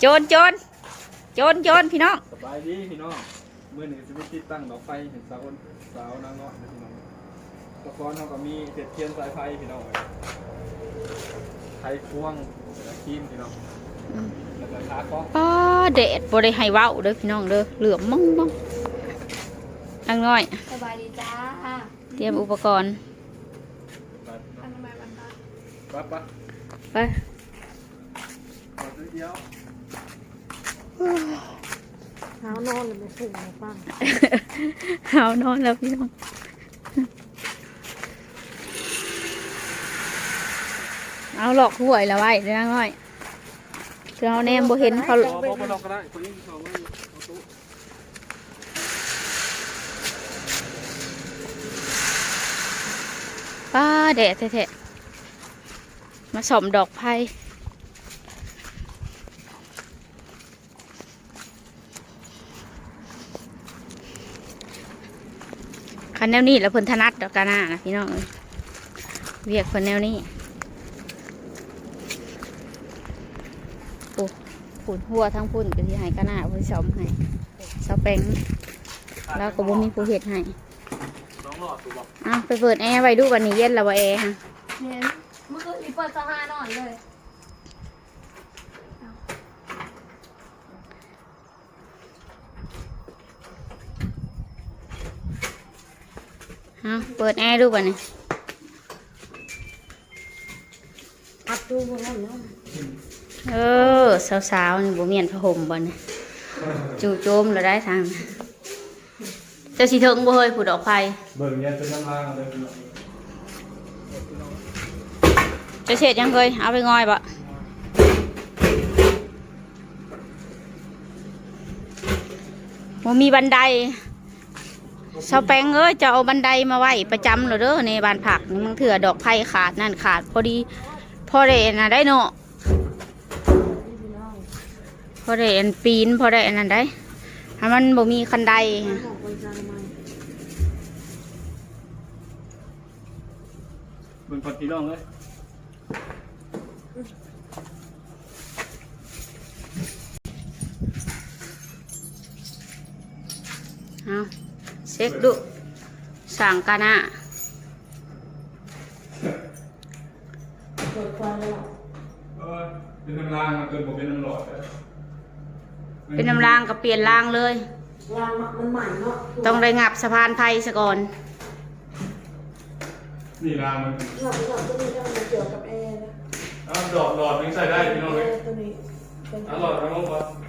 โจรโจรโจรโจรพี่น้องสบายดีพี่น้องมือหนึ่งสิบติดตั้งดอกไฟเห็นสาวสาวนางเงาะนะพี่น้องตะกอนเขาก็มีเศษเทียนสายไฟพี่น้องไทยควงแล้วก็ครีมพี่น้องแล้วก็ขาก้องป้าแดดบ่ได้ให้เว้าเด้อพี่น้องเด้อเหลือมมั่งมั่งอังน้อยสบายดีจ้าเตรียมอุปกรณ์ไปทำไมมันตาปั๊บปั๊บไป ขอซื้อเดียวเท้านอนเลยไม่ถึงเลยป้าเอานอนแล้วพี่น้องเอาหลอกหวยแล้วไว้เด้อน้อยเธอเอาแนมบ่เห็นเขารอบอกมาลองก็ได้คนนี้เขาไม่เอาตู้ป้าแดดแท้ๆมาสอมดอกไผ่ คันแนวนี้แล้วเพิ่นถนัดดอกกาหน้านะพี่น้องเวียกเพิ่นแนวนี้โอ้ฝุ่นหัวทั้งพุ่นก็ที่ให้กาหน้าเพิ่นสมให้เสาแปงแล้วก็บ่มีผู้เฮ็ดให้น้องหลอดตัวไปเปิดแอร์ไว้ดูวันนี้เย็นแล้วว่าแอร์ฮะเห็นเมื่อคืนมีเปิดสะพานนอนเลย อะเปิดแอร์ดูวันนี้อัดดูบนนั้นเนาะเออสาวๆนี่บ่เมียนผ้าห่มบ่เนี่ยจู่โจมแล้วได้ทางเจะสิถึงบ่เฮ้ยผู้ดอกไฟเบิ่งเนี่ยเป็นน้ำลางเลยพี่น้องจะเสร็จยังเคยเอาไปงอยบ่บ่มีบันได เสาแปงเอ้ยจะเอาบันไดมาไว้ประจำเหรอเด้อในบ้านผักนี่มันเถื่อดอกไผ่ขาดนั่นขาด พอดีพอได้น่ะได้เนาะพอได้อันปีนพอได้อันนั้นได้ถ้ามันบ่มีคันไดของไปจางมาเบิ่งก่อนพี่น้องเลยเอาเช็คดูสั่งกันนะเปิดไฟแล้วเออเป็นน้ำลางมันเกินผมเป็นน้ำหลอดเลยเป็นน้ำรางก็เปลี่ยนรางเลยรางมันใหม่เนาะต้องได้งับสะพานไฟซะก่อนนี่รางมันหลับหลับตัวนี้จะมันเกี่ยวกับแอร์นะอ้าวดอกหลอดมันใส่ได้พี่น้องเลยแอร์ตัวนี้เป็นอ้าวหลอดมันลงก่อนหลอด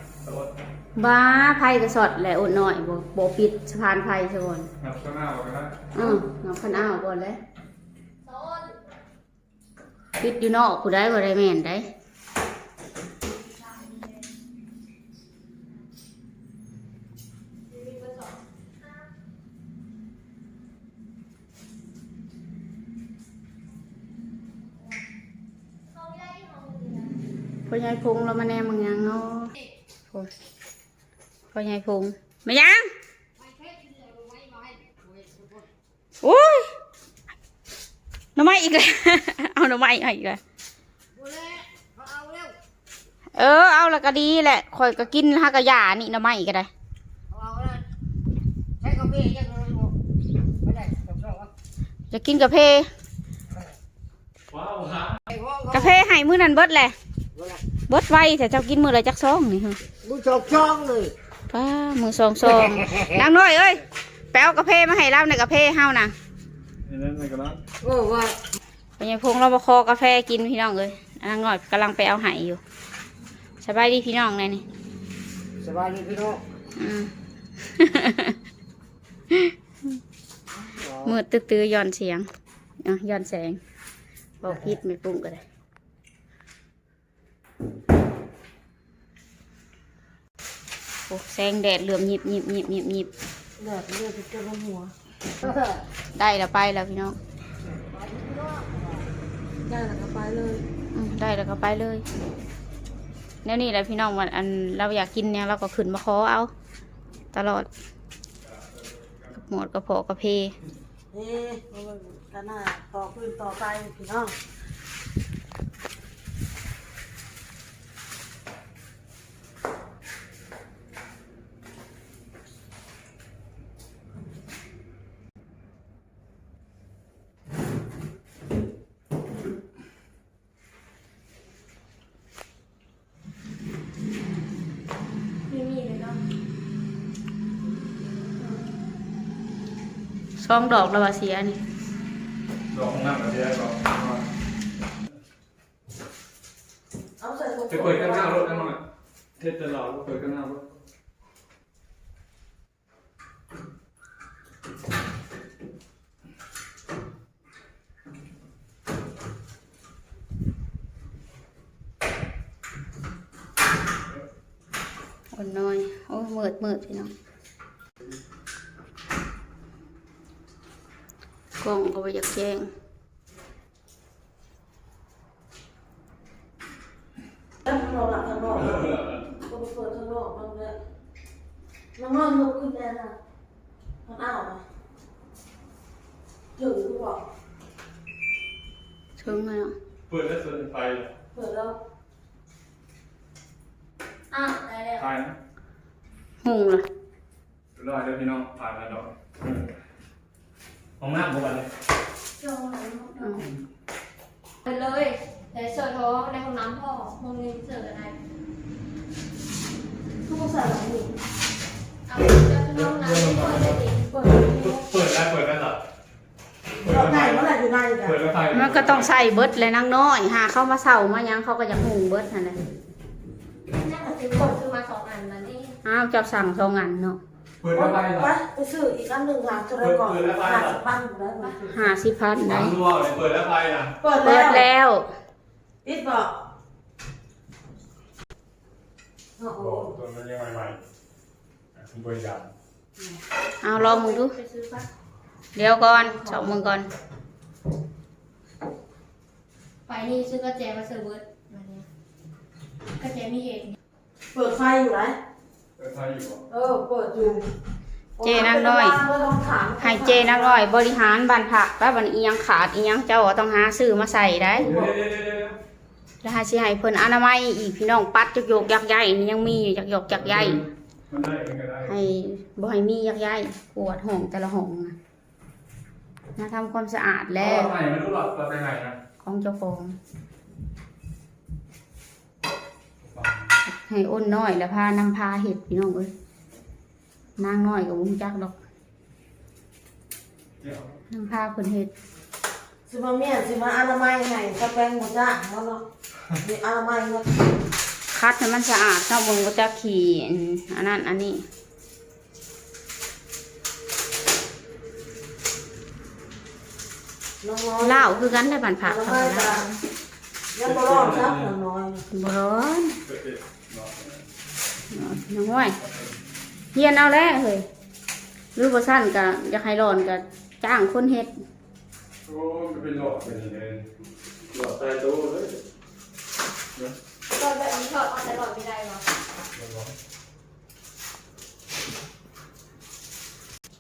บ้าไฟก็สดแหละอดหน่อยบ่บ่ปิดสะพานไฟซะก่อนงับข้างหน้าออกกันนะอืองับคันอ้าวก่อนเลยปิดอยู่นอกผู้ใดบ่ได้แม่นได้พ่อใหญ่พงเรามาแน่มึงยังเนาะโอ้ย พ่อใหญ่พงมายังโอ้ยหน่อไม้อีกแล้วเอาหน่อไม้อีกแล้วเออเอาแล้วก็ดีแหละคอยก็กินฮักกะยานี่หน่อไม้ก็ได้ใช้กเลยได้จะกินกาแฟกาแฟให้มื้อนั้นเบิดแหละเบิดไว้แต่เจ้ากินมื้อละจักซองนี่ฮะมึงสองช่องเลย ป้ามือซองซองนางน้อยเอ้ยแปเอากาแฟมาให้เราในกาแฟเฮานะนี่นั่นนี่ก็นะโอ้ว่าเป็นยังพงเรามาคอกาแฟกินพี่น้องเลยนางน้อยกำลังไปเอาให้อยู่สบายดีพี่น้องเลยนี่สบายดีพี่น้องอืมมืดตื้อๆย้อนเสียงเอะย้อนแสงบอกพิษไม่ปรุงก็ได้โอ้แสงแดดเหลื่อมหยิบหยิบหยิบหยิบหยิบแดดเลือดจะมาหัวได้แล้วไปแล้วพี่น้องได้แล้วก็ไปเลยอืมได้แล้วก็ไปเลยแล้วนี่แหละพี่น้องวันอันเราอยากกินเนี่ยเราก็ขึ้นมาขอเอา ตลอดกับหมดกระเพาะกระเพนี่มันกันหน้าต่อพื้นต่อไปพี่น้อง ช่องดอกแล้วว่าเสียนี่ดอกน้ำมาเสียดอกเอาใส่ถุงจะเปิดกันหน้ารถกันหน่อยเทศตลอดเปิดกันหน้ารถอ่อนน้อย โอ้มืดมืดพี่น้อง กล้องก็ไปอยากแจ้งข้างนอกหลังข้างนอกก็ไปเปิดข้างนอกมันเลยมันนอนลุกขึ้นแล้วนะมันอ้าวนะถึงหรือเปล่าถึงแล้วเนาะเปิดแล้วส่วนไฟเปิดแล้วอ้าวได้แล้วถ่ายนะหุงเลยรอดแล้วพี่น้องถ่ายแล้วดอก ห้องน้ำบ่วันเลยลงไหนไปเลยแต่เสิร์ฟท้องในห้องน้ำพ่อห้องนี้เสิร์ฟอะไรทุกคนใส่หลังนี่เอาจะห้องน้ำที่เปิดเลยดิเปิดเปิดแล้วเปิดแล้วเหรอเปิดเราแล้วไหนถ่ายเมื่อไหร่อยู่ไหนกันเปิดแล้วถ่ายมันก็ต้องใส่เบิดเลยนางน้อยหาเข้ามาเสามายังเขาก็จะหุงเบิดนั่นแหละน่าจะซื้อคนซื้อมาสองอันมานี่อ้าวเจะสั่งสองอันเนาะ เปิดแล้วถ่ายเหรอไปไปซื้ออีกอันหนึ่งค่ะจะได้ก่อนเปิดแล้วไปห้าเหรอสิบปันอยู่แล้วห้าสิบพันหได้ลังรัวเลยเปิดแล้วถ่ายนะเปิดเปิดแล้วแล้วปิดบอกโอ้โหตัวมันยังใหม่ๆคุณบริการเอาลองมึงดู ไปซื้อปะเดี๋ยวก่อนสองมึงก่อน ไปนี่ซื้อกระแจมาเสิร์ฟเบิร์ดมาเนี่ยกระแจมีเองเปิดไฟอยู่ไหน เปิดถ่ายอยู่บ่เออเปิดอยู่เจนางน้อย ให้เจนางน้อย บริหารบ้านผักแล้วบันอียังขาดอียังเจ้าก็ต้องหาซื้อมาใส่ได้เดี๋ยวเดี๋ยวเดี๋ยวเดี๋ยวแล้วหาสิให้เพิ่นอนามัยอีกพี่น้องปัดจักโยกยักใหญ่นี่ยังมีอยู่จักโยกยักใหญ่มันได้มันก็ได้ให้บ่ให้มียักใหญ่ปวดห้องแต่ละห้องนะมาทำความสะอาดแล้แล้ววใหม่ไม่รู้หรอกตอนไหนนะของเจ้าของ ให้อ้นน้อยแล้วพานำพาเห็ดพี่น้องเอ้ยนางน้อยกับวุ้งจักดอกเดี๋ยวนำพาเพิ่นเห็ดสิมาเมียสิมาอนามัยให้สแปงหมดจ้าเขาเนาะมีอนามัยเนาะคัดให้มันสะอาดถ้ามึงก็จะขี่อันนั้นอันนี้น้องเล่าวคือกันได้บันๆผักอนาเขามัยนะกันยังบ่รอดซักน้อยบ่ร้อนเปิดเด็ดเนาะน้องห้อยเฮียนเอาแล้วเฮ้ยหรือบ่สั้นก็อยากให้ร้อนก็จ้างคนเฮ็ดโอ้มันเป็นหลอดเป็นอย่างนี้หลอดใต้โต๊ะเลยตอนแบบนี้ถอดออกแต่หลอดไม่ได้หรอ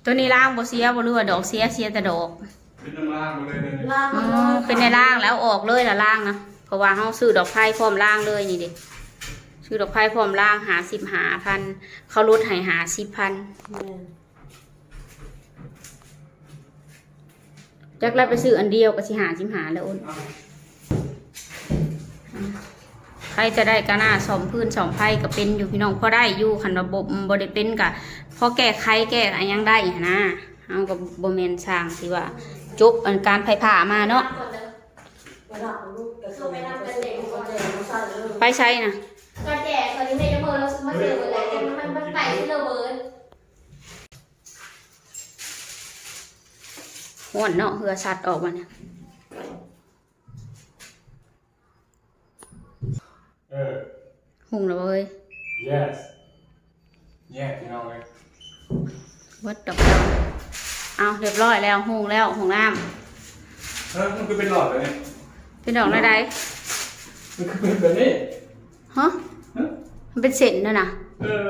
ตัวนี้ล่างบ่เสียบ่รู้ว่าดอกเสียเสียแต่ดอก เป็นน้ำล่างหมดเลยเนี่ยๆล่างอ๋มันน้ออยเป็นในล่างแล้วออกเลยละล่างนะเพราะว่าเฮาซื้อดอกไผ่พร้อมล่างเลยนี่เดิ ซื้อดอกไผ่พร้อมล่างหาสิบหาพัน เขาลดให้หาสิบพันแม่นจักแล้วไปซื้ออันเดียวก็สิหาสิบหาแล้วอ้นใครจะได้ก็น่าสอมพื้นสอมไผ่ก็เป็นอยู่พี่น้องพอได้อยู่คันระบบบ่ได้เป็นก็พอแก้ไขแก้อะไรยังได้หั้นนะเฮาก็บ่แม่นสร้างที่ว่าจบอันการไผผ่ามาเนาะไปรับลูกกระสุนไปรับกระเด็นกระเด็นมาใส่เลยไปใช้นะ กระแจตอนนี้ไม่ได้เบอร์แล้วมาเสิร์ฟเบิร์ดแล้วมันมันไปที่เราเบิร์ดห่วนเนาะเหือสัตว์ออกมาเนี่ยเออหุงแล้วบ่เอ้ย yes แยกพี่น้องเลยวัดดอกดาวเอาเรียบร้อยแล้วหุงแล้วหุงน้เออมันคือเป็นหลอดเลยเนี่ยำเป็นดอกอะไรมันคือเป็นแบบนี้ฮะฮะ มันเป็นเส้นน่ะนะเออ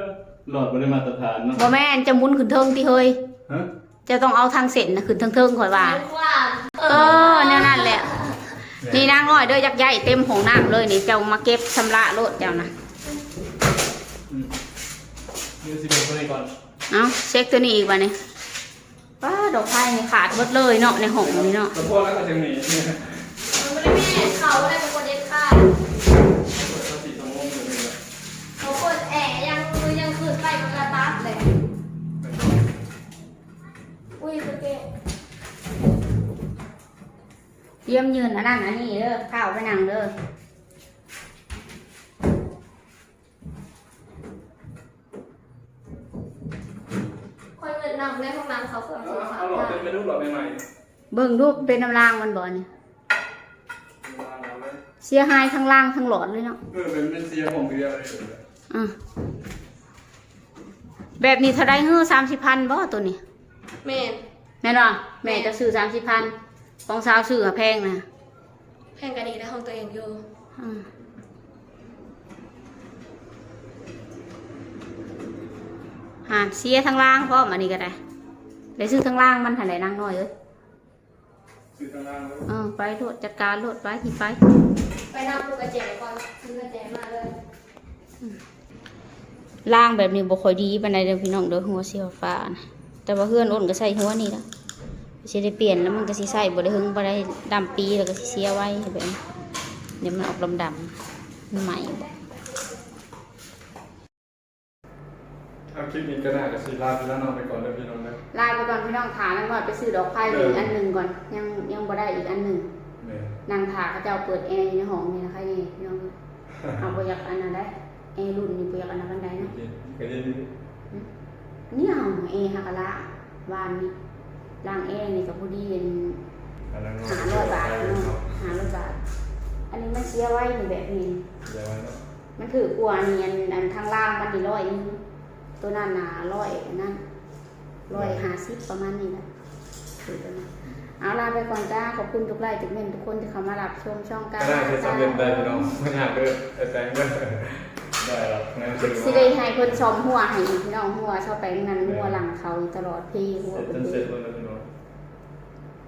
หลอดบริมาตรฐานเนาะบ่แม่นจะหมุนขึ้นเทิงที่เฮยฮะจะต้องเอาทางเส้นน่ะขึ้นเทิงเทิงๆข่อยว่าว่า เออแนวนั้นแหละ นี่นางน้อยเด้อยักษ์ใหญ่เต็มห้องน้ำเลยนี่เจ้ามาเก็บชำระโลดเจ้านะอืมเดี๋ยวสิเป็นคนนี้ก่อนเอาเช็คตัวนี้อีกว่านี่ป้าดอกไม้นี่ขาดหมดเลยเนาะในห้องนี้เนาะ แล้วพวกแล้วก็จะหนีเนี่ยมันไม่ได้แม่เขาอะไร รียมยืนอันนั้นอันนี้เด้อข้าวไปนั่งเด้อคอยเงินนำในห้องน้ำเขาเสือเอาสีขาวเอาหลอดเป็นเมนูหลอดใหม่เบิ่งรูปเป็นน้ำรางมันบ่เนี่ยๆวางเอาไว้เสียหายทั้งล่างทั้งหลอดเลยเนาะเออเป็นเป็นเสียผมเดียวเลยอะแบบนี้เท่าไรเฮ้อสามสิบพันบ่ตัวนี้แม่นแม่นบ่แม่จะซื้อสามสิบพัน ของสาวซื้ออะแพงนะแพงกันดีในห้องตัวเองอยู่อืมหาเสียทั้งล่างพร้อมอันนี้ก็ได้ได้ซื้อทั้งล่างมันหันไหนนางน้อยเอ้ยซื้อข้างล่างแล้วเออไปโลดจัดการโลดไปหยิบไป ไปนำลูกกระแจก่อนซื้อกระแจมาเลยล่างแบบนี้บ่ค่อยดีปานใดเด้อพี่น้องเด้อหัวสีฟ้านะแต่ว่าเฮือนอ้นก็ใส่หัวนี่ละ สิได้เปลี่ยนแล้วมันก็สิใส่บ่ได้หึงบ่ได้ดำปีแล้วก็สิเสียไว้แบบนี้เดี๋ยวมันออกดำๆมันใหม่บ่เอาคลิปนี้ก็น่าจะซีลาไปแล้วนอนไปก่อนเลยพี่น้องนะลายไปก่อนพี่น้องถาแล้วก่อนไปซื้อดอกไผ่อีกอันหนึงก่อน ยังยังบ่ได้อีกอันหนึงเนี่ยนั่งถาเขาเจ้าเปิดแอร์อยู่ในห้องนี่นะคะนี่พี่น้องเอาบ่อยากอันนั้นได้แอร์รุ่นนี้บ่อยากอันนั้นปานใดเนาะก็ยินดีนี่เอาแอร์ฮากะละวานนี่ ล้างแอร์นี่ก็พอดีเป็นอันนั้นหาร้อยบาทเนาะหาร้อยบาท อันนี้มันเสียไว้ในแบบนี้ เดี๋ยวไว้เนาะมันถือกว่านี่อันอันทางล่างมันนี่ร้อยหนึงตัวนั้นหนาร้อยอันนั้นร้อยห้าสิบประมาณนี้แหละถือตัวนั้นเอาลาไปก่อนจ้าขอบคุณทุกไลค์ทุกเมนทุกคนที่เข้ามารับชมช่องกาก็ได้จะสำเร็จได้พี่น้องไม่ยากเด้อแต่แตงเด้อได้หรอกนั่นคือสิได้ให้คนชมหัวให้อีกพี่น้องหัวชอบไปนั่นหัวหลังเขาตลอดพี่หัวเสร็จเป็นจนเสร็จแล้วนะพี่น้อง